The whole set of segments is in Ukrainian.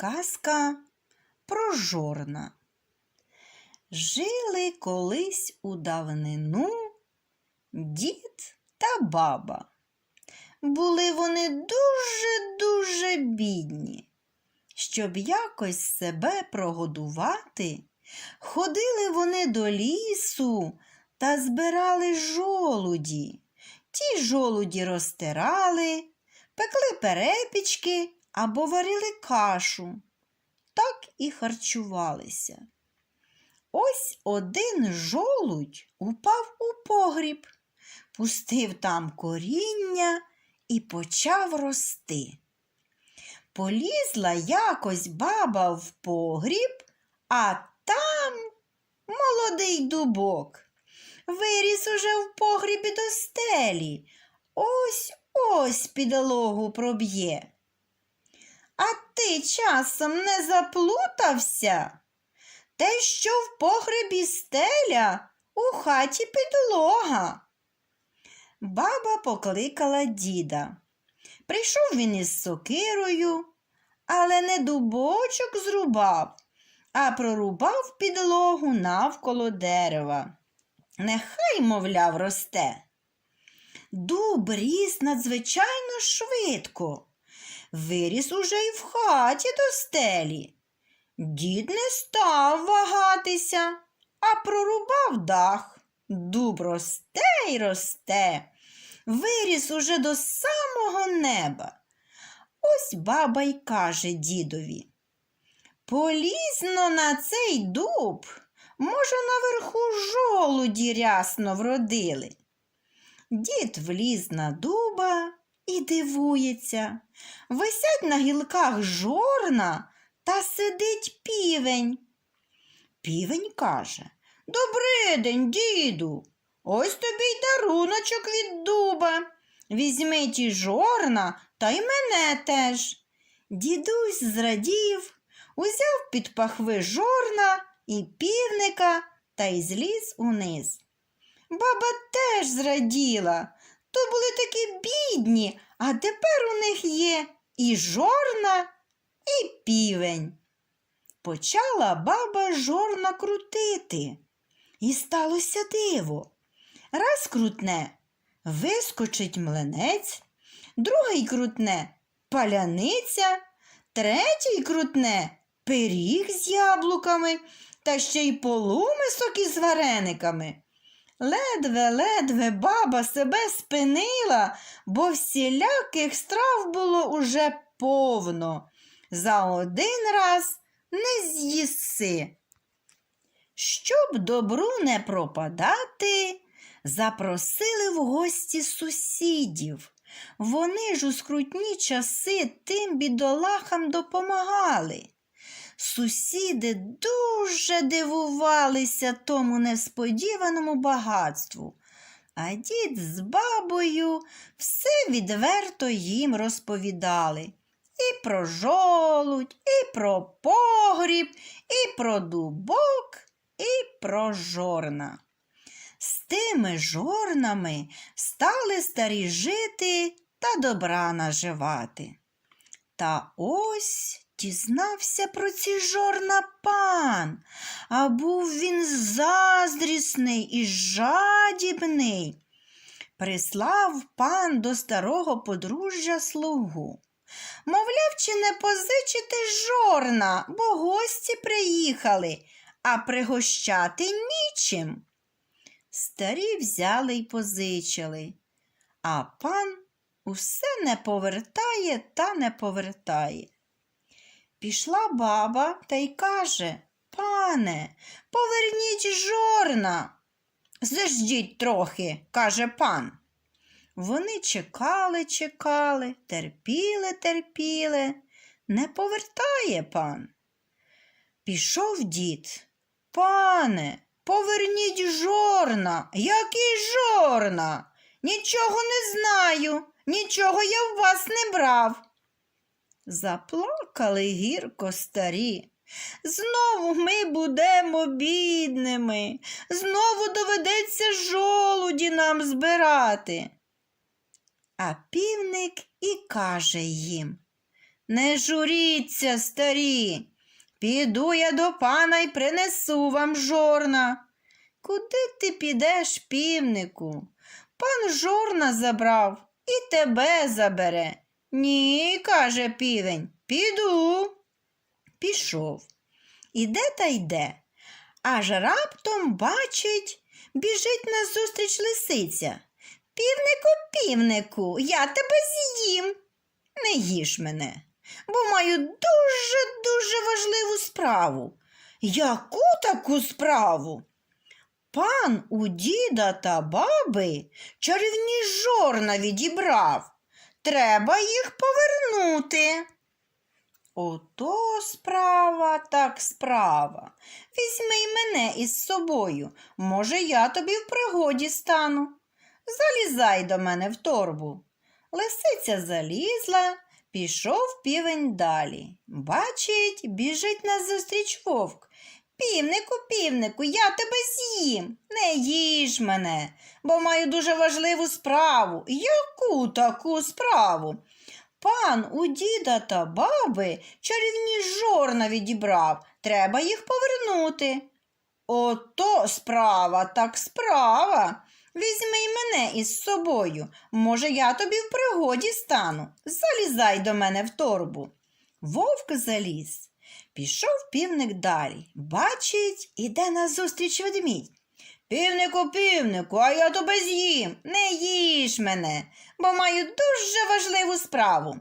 Казка про жорна. Жили колись у давнину дід та баба. Були вони дуже-дуже бідні. Щоб якось себе прогодувати, ходили вони до лісу та збирали жолуді. Ті жолуді розтирали, пекли перепічки або варили кашу. Так і харчувалися. Ось один жолудь упав у погріб, пустив там коріння і почав рости. Полізла якось баба в погріб, а там молодий дубок. Виріс уже в погрібі до стелі. Ось ось підлогу проб'є. А ти часом не заплутався? Те, що в погребі стеля, у хаті підлога. Баба покликала діда. Прийшов він із сокирою, але не дубочок зрубав, а прорубав підлогу навколо дерева. Нехай, мовляв, росте. Дуб ріс надзвичайно швидко. Виріс уже й в хаті до стелі. Дід не став вагатися, а прорубав дах. Дуб росте й росте, виріс уже до самого неба. Ось баба й каже дідові. Полізно на цей дуб, може, наверху жолуді рясно вродили. Дід вліз на дуба і дивується. Висять на гілках жорна та сидить півень. Півень каже Добрий день, діду. Ось тобі й даруночок від дуба. Візьми ті жорна та й мене теж. Дідусь зрадів, узяв під пахви жорна і півника та й зліз униз. Баба теж зраділа. То були такі бідні, а тепер у них є і жорна, і півень. Почала баба жорна крутити. І сталося диво. Раз крутне, вискочить млинець, другий крутне паляниця, третій крутне пиріг з яблуками та ще й полумисок із варениками. Ледве-ледве баба себе спинила, бо всіляких страв було уже повно. За один раз не з'їси. Щоб добру не пропадати, запросили в гості сусідів. Вони ж у скрутні часи тим бідолахам допомагали. Сусіди дуже дивувалися тому несподіваному багатству, а дід з бабою все відверто їм розповідали. І про жолудь, і про погріб, і про дубок, і про жорна. З тими жорнами стали старі жити та добра наживати. Та ось дізнався про ці жорна пан, а був він заздрісний і жадібний. Прислав пан до старого подружжя слугу. Мовляв, чи не позичити жорна, бо гості приїхали, а пригощати нічим. Старі взяли й позичили, а пан усе не повертає та не повертає. Пішла баба та й каже Пане, поверніть жорна. Заждіть трохи, каже пан. Вони чекали, чекали, терпіли, терпіли, не повертає пан. Пішов дід. Пане, поверніть жорна. Який жорна? Нічого не знаю, нічого я в вас не брав. Заплакали гірко старі. Знову ми будемо бідними, знову доведеться жолуді нам збирати. А півник і каже їм Не журіться, старі. Піду я до пана й принесу вам жорна. Куди ти підеш, півнику? Пан жорна забрав і тебе забере. Ні, каже півень, піду. Пішов. Іде та йде. Аж раптом бачить, біжить назустріч лисиця. Півнику, півнику, я тебе з'їм. Не їж мене, бо маю дуже-дуже важливу справу. Яку таку справу? Пан у діда та баби чарівні жорна відібрав. Треба їх повернути. Ото справа так справа. Візьми й мене із собою. Може, я тобі в пригоді стану. Залізай до мене в торбу. Лисиця залізла, пішов півень далі. Бачить, біжить назустріч вовк. Півнику, півнику, я тебе з'їм. Не їж мене, бо маю дуже важливу справу. Яку таку справу? Пан у діда та баби чарівні жорна відібрав. Треба їх повернути. Ото справа так справа. Візьми й мене із собою. Може, я тобі в пригоді стану. Залізай до мене в торбу. Вовк заліз. Пішов півник далі. Бачить, іде назустріч ведмідь. Півнику, півнику, а я тебе з'їм. Не їж мене, бо маю дуже важливу справу.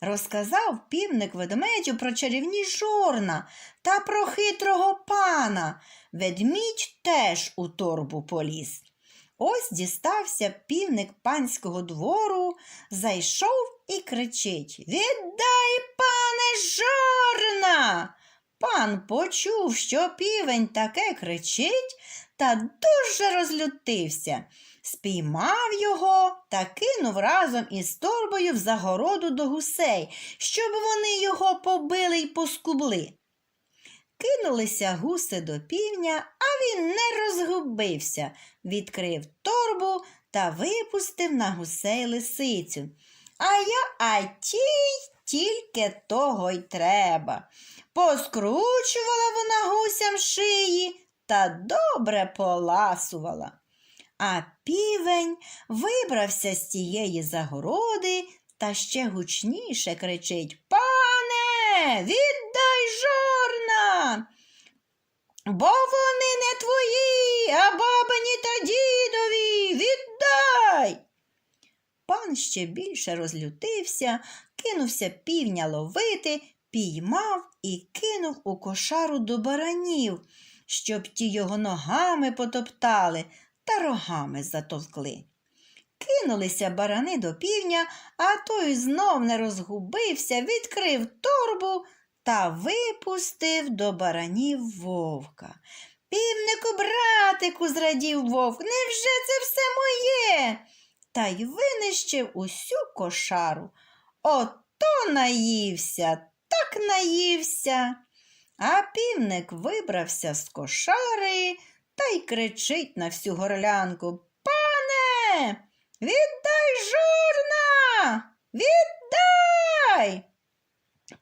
Розказав півник ведмедю про чарівні жорна та про хитрого пана. Ведмідь теж у торбу поліз. Ось дістався півник панського двору, зайшов і кричить Віддай, пане, жорна. Пан почув, що півень таке кричить, та дуже розлютився. Спіймав його та кинув разом із торбою в загороду до гусей, щоб вони його побили й поскубли. Кинулися гуси до півня, а він не розгубився, відкрив торбу та випустив на гусей лисицю. А я а тільки того й треба. Поскручувала вона гусям шиї та добре поласувала. А півень вибрався з тієї загороди та ще гучніше кричить Пане, віддай жорна, бо вони не твої, а бабині та дідові. Віддай. Пан ще більше розлютився, кинувся півня ловити, піймав і кинув у кошару до баранів, щоб ті його ногами потоптали та рогами затовкли. Кинулися барани до півня, а той знов не розгубився, відкрив торбу та випустив до баранів вовка. Півнику, братику, зрадів вовк, невже це все моє? Та й винищив усю кошару. Ото наївся, так наївся. А півник вибрався з кошари та й кричить на всю горлянку Пане, віддай жорна, віддай.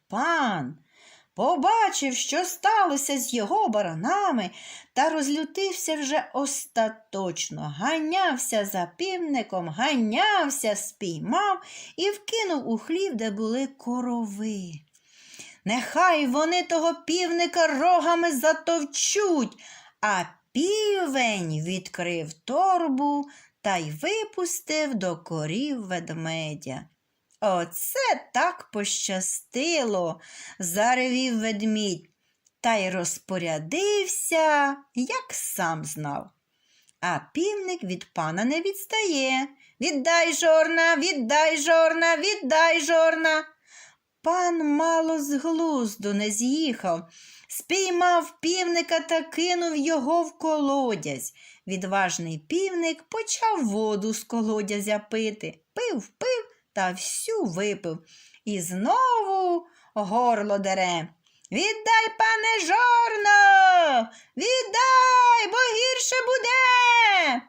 Пан побачив, що сталося з його баранами, та розлютився вже остаточно, ганявся за півником, ганявся, спіймав і вкинув у хлів, де були корови. Нехай вони того півника рогами затовчуть, а півень відкрив торбу та й випустив до корів ведмедя. Оце так пощастило, заревів ведмідь, та й розпорядився, як сам знав. А півник від пана не відстає. Віддай жорна, віддай жорна, віддай жорна. Пан мало з глузду не з'їхав, спіймав півника та кинув його в колодязь. Відважний півник почав воду з колодязя пити, пив, пив та всю випив. І знову горло дере. Віддай, пане жорно, віддай, бо гірше буде.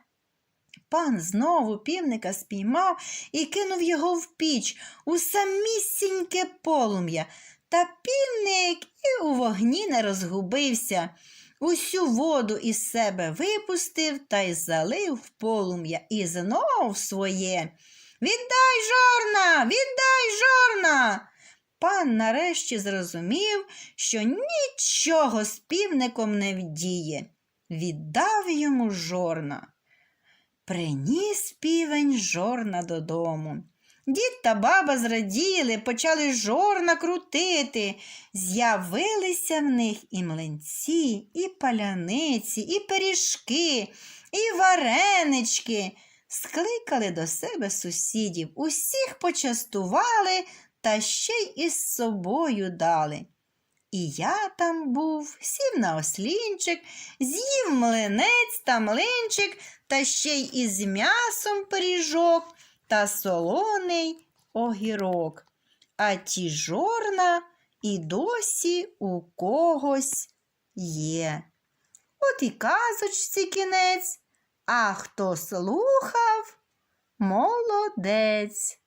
Пан знову півника спіймав і кинув його в піч у самісіньке полум'я. Та півник і у вогні не розгубився. Усю воду із себе випустив та й залив в полум'я і знов своє. Віддай жорна, віддай жорна. Пан нарешті зрозумів, що нічого з півником не вдіє. Віддав йому жорна. Приніс півень жорна додому. Дід та баба зраділи, почали жорна крутити. З'явилися в них і млинці, і паляниці, і пиріжки, і варенички. Скликали до себе сусідів, усіх почастували та ще й із собою дали. І я там був, сів на ослінчик, з'їв млинець та млинчик, та ще й із м'ясом пиріжок та солоний огірок. А ті жорна і досі у когось є. От і казочці кінець, а хто слухав, молодець.